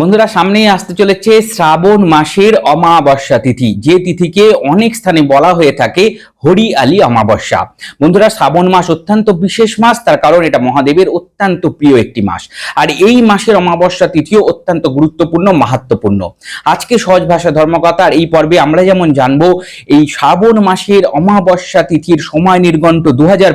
বন্ধুরা, সামনেই আসতে চলেছে শ্রাবণ মাসের অমাবস্যা তিথি। যে তিথিকে অনেক স্থানে বলা হয়ে থাকে হরি আলী অমাবস্যা। বন্ধুরা, শ্রাবণ মাস অত্যন্ত বিশেষ মাস, তার কারণ এটা মহাদেবের অত্যন্ত প্রিয় একটি মাস। আর এই মাসের অমাবস্যা তিথিও অত্যন্ত গুরুত্বপূর্ণ মাহাত্মপূর্ণ আজকে সহজ ভাষা ধর্মকথার এই পর্বে আমরা যেমন জানব, এই শ্রাবণ মাসের অমাবস্যা তিথির সময় নির্গন্ত দু হাজার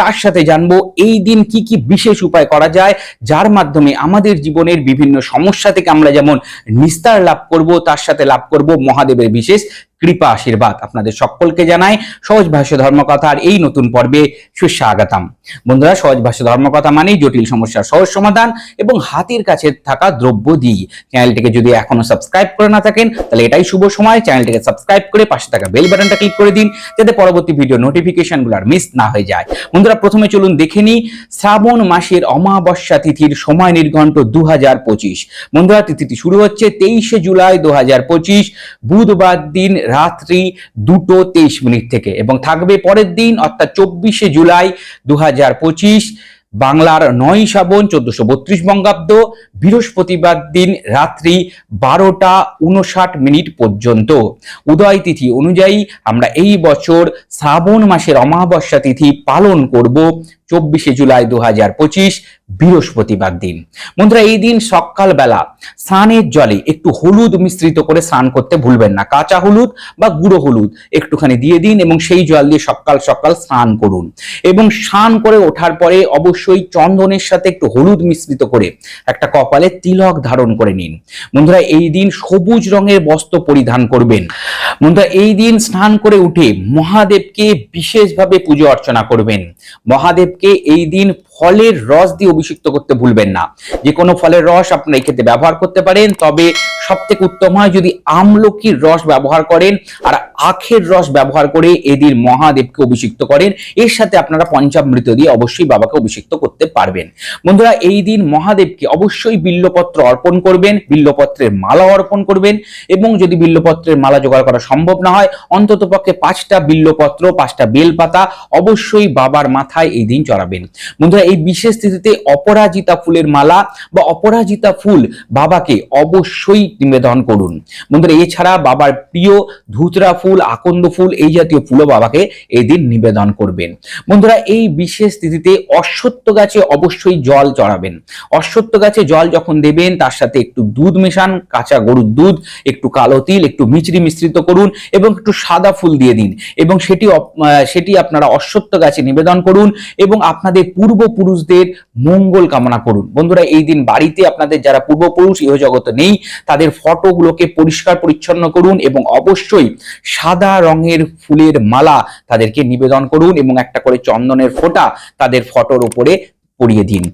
তার সাথে জানব এই দিন কি কি বিশেষ উপায় করা যায়, যার মাধ্যমে আমাদের জীবনের বিভিন্ন সমস্যা থেকে আমরা যেমন নিস্তার লাভ করব, তার সাথে লাভ করব মহাদেবের বিশেষ কৃপা আশীর্বাদ আপনাদের সকলকে জানাই। সহজ ভাষ্য ধর্মকথার এই নতুন পর্বে সুস্বাগতম। বন্ধুরা, সহজ ভাষ্য ধর্মকথা মানেই জটিল সমস্যার সহজ সমাধান এবং হাতের কাছে থাকা দ্রব্য দিই। চ্যানেলটিকে যদি এখনও সাবস্ক্রাইব করে না থাকেন, তাহলে এটাই শুভ সময়। চ্যানেলটিকে সাবস্ক্রাইব করে পাশে থাকা বেল বাটনটা ক্লিক করে দিন, যাতে পরবর্তী ভিডিও নোটিফিকেশনগুলো আর মিস না হয়ে যায়। বন্ধুরা, প্রথমে চলুন দেখে নিই শ্রাবণ মাসের অমাবস্যা তিথির সময় নির্ঘণ্ট দু হাজার পঁচিশ। বন্ধুরা, তিথিটি শুরু হচ্ছে তেইশে জুলাই দু হাজার পঁচিশ। বুধবার দিন রাত্রি দুটো তেইশ মিনিট থেকে এবং থাকবে পরের দিন, অর্থাৎ চব্বিশে জুলাই দু হাজার পঁচিশ, বাংলার নয় শ্রাবণ চোদ্দশো বত্রিশ বঙ্গাব্দ, বৃহস্পতিবার দিন রাত্রি বারোটা উনষাট মিনিট পর্যন্ত। উদয় তিথি অনুযায়ী আমরা এই বছর শ্রাবণ মাসের অমাবস্যা তিথি পালন করব। চব্বিশে জুলাই দু হাজার পঁচিশ বৃহস্পতিবার দিন। বন্ধুরা, এই দিন সকালবেলা স্নানের জলে একটু হলুদ মিশ্রিত করে স্নান করতে ভুলবেন না। কাঁচা হলুদ বা গুঁড়ো হলুদ একটুখানি দিয়ে দিন এবং সেই জল দিয়ে সকাল সকাল স্নান করুন। এবং স্নান করে ওঠার পরে অবশ্যই চন্দনের সাথে একটু হলুদ মিশ্রিত করে একটা কপালে তিলক ধারণ করে নিন। বন্ধুরা, এই দিন সবুজ রঙের বস্ত্র পরিধান করবেন। বন্ধুরা, এই দিন স্নান করে উঠে মহাদেবকে বিশেষভাবে পুজো অর্চনা করবেন। মহাদেবকে এই দিন ফলের রস দিয়ে অভিষিক্ত করতে ভুলবেন না। যে কোনো ফলের রস আপনি এই ক্ষেত্রে ব্যবহার করতে পারেন, তবে সব থেকে উত্তম হয় যদি আমলকির রস ব্যবহার করেন। আর আখের রস ব্যবহার করে এদিন মহাদেবকে অভিষিক্ত করেন। এর সাথে আপনারা পঞ্চামৃত দিয়ে অবশ্যই বাবাকে অভিষিক্ত করতে পারবেন। বন্ধুরা, এই দিন মহাদেবকে অবশ্যই বিল্লপত্র অর্পণ করবেন, বিল্লপত্রের মালা অর্পণ করবেন এবং যদি বিল্লপত্রের মালা জোগাড় করা সম্ভব না হয়, অন্তত পক্ষে পাঁচটা বিল্লপত্র, পাঁচটা বেলপাতা অবশ্যই বাবার মাথায় এই দিন চড়াবেন। বন্ধুরা, এই বিশেষ তিথিতে অপরাজিতা ফুলের মালা বা অপরাজিতা ফুল বাবাকে অবশ্যই নিবেদন করুন। বন্ধুরা, এছাড়া বাবার প্রিয় ধুতরা ফুল আকন্দ ফুল, এই জাতীয় ফুলও বাবাকে এই দিন নিবেদন করবেন। বন্ধুরা, এই বিশেষ তিথিতে অশ্বত্থ গাছে অবশ্যই জল চড়াবেন। অশ্বত্থ গাছে জল যখন দেবেন, তার সাথে একটু দুধ মেশান, কাঁচা গরুর দুধ, একটু কালো তিল, একটু মিচড়ি মিশ্রিত করুন এবং একটু সাদা ফুল দিয়ে দিন এবং সেটি সেটি আপনারা অশ্বত্থ গাছে নিবেদন করুন এবং আপনাদের পূর্বপুরুষদের মঙ্গল কামনা করুন। বন্ধুরা, এই দিন বাড়িতে আপনাদের যারা পূর্বপুরুষ ইহ জগতে নেই, তাদের ফটোগুলোকে পরিষ্কার পরিচ্ছন্ন করুন এবং অবশ্যই সাদা রঙের ফুলের মালা তাদেরকে নিবেদন করুন এবং একটা করে চন্দনের ফোঁটা তাদের ফটোর উপরে পরিয়ে দিন।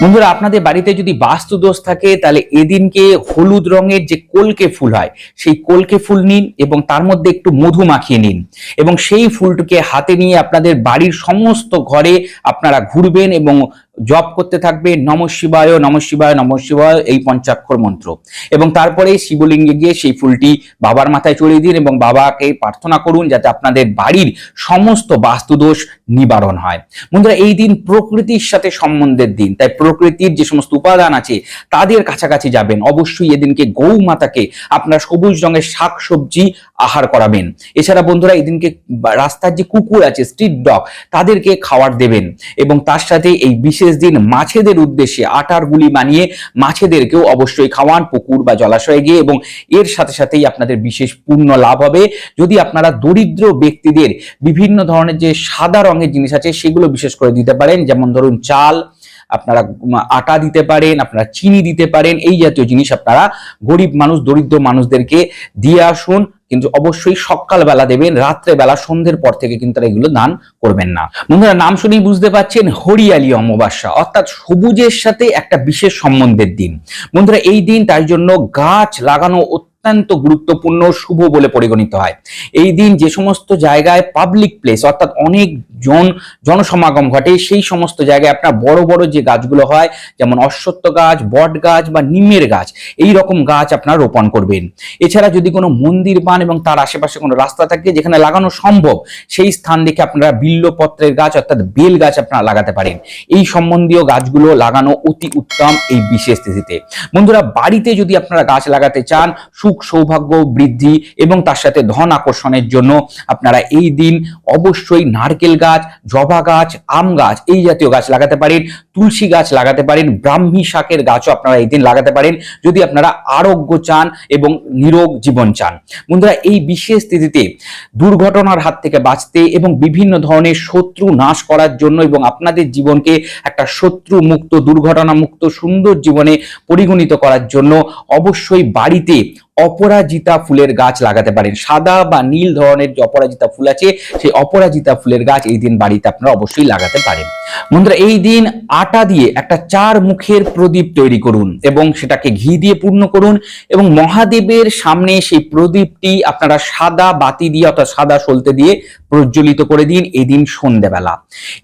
বন্ধুরা, আপনাদের বাড়িতে যদি বাস্তু দোষ থাকে, তাহলে এদিনকে হলুদ রঙের যে কলকে ফুল হয়, সেই কলকে ফুল নিন এবং তার মধ্যে একটু মধু মাখিয়ে নিন এবং সেই ফুলটিকে হাতে নিয়ে আপনাদের বাড়ির সমস্ত ঘরে আপনারা ঘুরবেন এবং জপ করতে থাকবে, নম শিবায় নম শিবায় নম শিবায়, এই পঞ্চাক্ষর মন্ত্র। এবং তারপরে শিবলিঙ্গে গিয়ে সেই ফুলটি বাবার মাথায় চড়িয়ে দিন এবং বাবাকে প্রার্থনা করুন যাতে আপনাদের বাড়ির সমস্ত বাস্তুদোষ নিবারণ হয়। বন্ধুরা, এই দিন প্রকৃতির সাথে সম্বন্ধের দিন, তাই প্রকৃতির যে সমস্ত উপাদান আছে, তাদের কাছাকাছি যাবেন। অবশ্যই এদিনকে গৌ মাতাকে আপনার সবুজ রঙের শাক সবজি আহার করাবেন। এছাড়া বন্ধুরা, এদিনকে রাস্তার যে কুকুর আছে স্ট্রিট ডগ তাদেরকে খাবার দেবেন। এবং তার সাথে এই বিশেষ দিন মাছেদের উদ্দেশ্যে আটার গুলি বানিয়ে মাছেদেরকেও অবশ্যই খাওয়ান, পুকুর বা জলাশয়ে গিয়ে এবং এর সাথে সাথেই আপনাদের বিশেষ পূর্ণ লাভ হবে। যদি আপনারা দরিদ্র ব্যক্তিদের বিভিন্ন ধরনের যে সাদা রঙের জিনিস আছে, সেগুলো বিশেষ করে দিতে পারেন, যেমন ধরুন চাল আপনারা আটা দিতে পারেন, আপনারা চিনি দিতে পারেন, এই জাতীয় জিনিস আপনারা গরিব মানুষ, দরিদ্র মানুষদেরকে দিয়ে আসুন। কিন্তু অবশ্যই সকালবেলা দেবেন রাত্রে বেলা সন্ধ্যের পর থেকে কিন্তু তারা এগুলো দান করবেন না। বন্ধুরা, নাম শুনেই বুঝতে পাচ্ছেন হরিয়ালি অমাবস্যা, অর্থাৎ সবুজের সাথে একটা বিশেষ সম্বন্ধের দিন। বন্ধুরা, এই দিন তাই জন্য গাছ লাগানো অত্যন্ত গুরুত্বপূর্ণ, শুভ বলে পরিগণিত হয়। এই দিন যে সমস্ত জায়গায় পাবলিক প্লেস অর্থাৎ অনেক জন, জনসমাগম ঘটে, সেই সমস্ত জায়গায় আপনার বড় বড় যে গাছগুলো হয়, যেমন অশ্বত্থ গাছ, বট গাছ বা নিমের গাছ, এই রকম গাছ আপনারা রোপণ করবেন। এছাড়া যদি কোনো মন্দির পান এবং তার আশেপাশে কোনো রাস্তা থাকে যেখানে লাগানো সম্ভব, সেই স্থান দেখে আপনারা বিল্লপত্রের গাছ অর্থাৎ বেল গাছ আপনারা লাগাতে পারেন। এই সম্বন্ধীয় গাছগুলো লাগানো অতি উত্তম এই বিশেষ তিথিতে। বন্ধুরা, বাড়িতে যদি আপনারা গাছ লাগাতে চান, সুখ সৌভাগ্য বৃদ্ধি এবং তার সাথে ধন আকর্ষণের জন্য আপনারা এই দিন অবশ্যই নারকেল গাছ জবা গাছ, আম গাছ, এই জাতীয় গাছ লাগাতে পারেন। তুলসী গাছ লাগাতে পারেন। ব্রাহ্মী শাকের গাছও আপনারা এই দিন লাগাতে পারেন। যদি আপনারা আরোগ্য চান এবং নিরোগ জীবন চান। বন্ধুরা, এই বিশেষ তিথিতে দুর্ঘটনার হাত থেকে বাঁচতে এবং বিভিন্ন ধরনের শত্রু নাশ করার জন্য এবং আপনাদের জীবনকে একটা শত্রু মুক্ত দুর্ঘটনা মুক্ত সুন্দর জীবনে পরিগণিত করার জন্য অবশ্যই বাড়িতে অপরাজিতা ফুলের গাছ লাগাতে পারেন। সাদা বা নীল ধরনের যে অপরাজিতা ফুল আছে, সেই অপরাজিতা ফুলের গাছ এই দিন বাড়িতে আপনারা অবশ্যই লাগাতে পারেন। বন্ধুরা, এই দিন আটা দিয়ে একটা চার মুখের প্রদীপ তৈরি করুন এবং সেটাকে ঘি দিয়ে পূর্ণ করুন এবং মহাদেবের সামনে সেই প্রদীপটি আপনারা সাদা বাতি দিয়ে অর্থাৎ সাদা সলতে দিয়ে প্রজ্বলিত করে দিন এই দিন সন্ধেবেলা।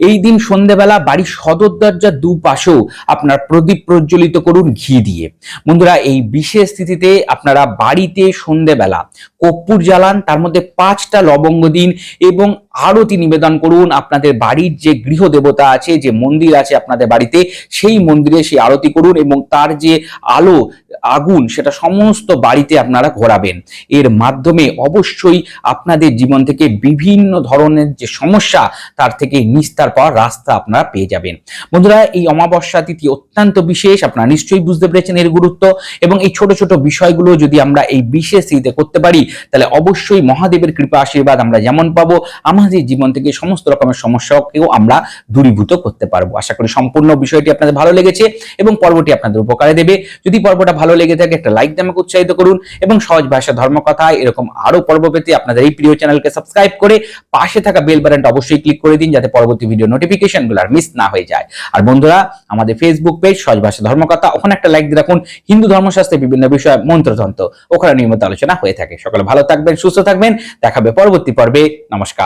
এই দিন সন্ধেবেলা বাড়ির সদর দরজার দুপাশেও আপনার প্রদীপ প্রজ্বলিত করুন ঘি দিয়ে। বন্ধুরা, এই বিশেষ স্থিতিতে আপনারা বাড়িতে সন্ধেবেলা। কর্পূর জ্বালান, তার মধ্যে পাঁচটা লবঙ্গ দিন এবং আরতি নিবেদন করুন আপনাদের বাড়ির যে গৃহ দেবতা আছে, যে মন্দির আছে আপনাদের বাড়িতে, সেই মন্দিরে সেই আরতি করুন এবং তার যে আলো, আগুন, সেটা সমস্ত বাড়িতে আপনারা ঘোরাবেন। এর মাধ্যমে অবশ্যই আপনাদের জীবন থেকে বিভিন্ন ধরনের যে সমস্যা, তার থেকে নিস্তার পাওয়ার রাস্তা আপনারা পেয়ে যাবেন। বন্ধুরা, এই অমাবস্যা তিথি অত্যন্ত বিশেষ, আপনারা নিশ্চয়ই বুঝতে পেরেছেন এর গুরুত্ব এবং এই ছোট ছোট বিষয়গুলো যদি আমরা এই বিশেষ তিথিতে করতে পারি তাহলে অবশ্যই মহাদেবের কৃপা আশীর্বাদ আমরা যেমন পাবো, আমাদের জীবন থেকে সমস্ত রকমের সমস্যাকেও আমরা দূরীভূত করতে পারব। আশা করি সম্পূর্ণ বিষয়টি আপনাদের ভালো লেগেছে এবং পর্বটি আপনাদের উপকারে দেবে। যদি পর্বটা ভালো লেগে থাকে, একটা লাইক দিয়ে আমাকে উৎসাহিত করুন এবং সহজ ভাষা ধর্মকথা এরকম আরও পর্ব পেতে আপনাদের এই প্রিয় চ্যানেলকে সাবস্ক্রাইব করে পাশে থাকা বেল বাটনটা অবশ্যই ক্লিক করে দিন যাতে পরবর্তী ভিডিও নোটিফিকেশনগুলো আর মিস না হয়ে যায়। আর বন্ধুরা, আমাদের ফেসবুক পেজ সহজ ভাষা ধর্মকথা ওখানে একটা লাইক দিয়ে রাখুন। হিন্দু ধর্মশাস্ত্রের বিভিন্ন বিষয়, মন্ত্রতন্ত্র, ওখানে নিয়মিত আলোচনা হয়ে থাকে। সকলে ভালো থাকবেন সুস্থ থাকবেন। দেখাবে পরবর্তী পর্বে। নমস্কার।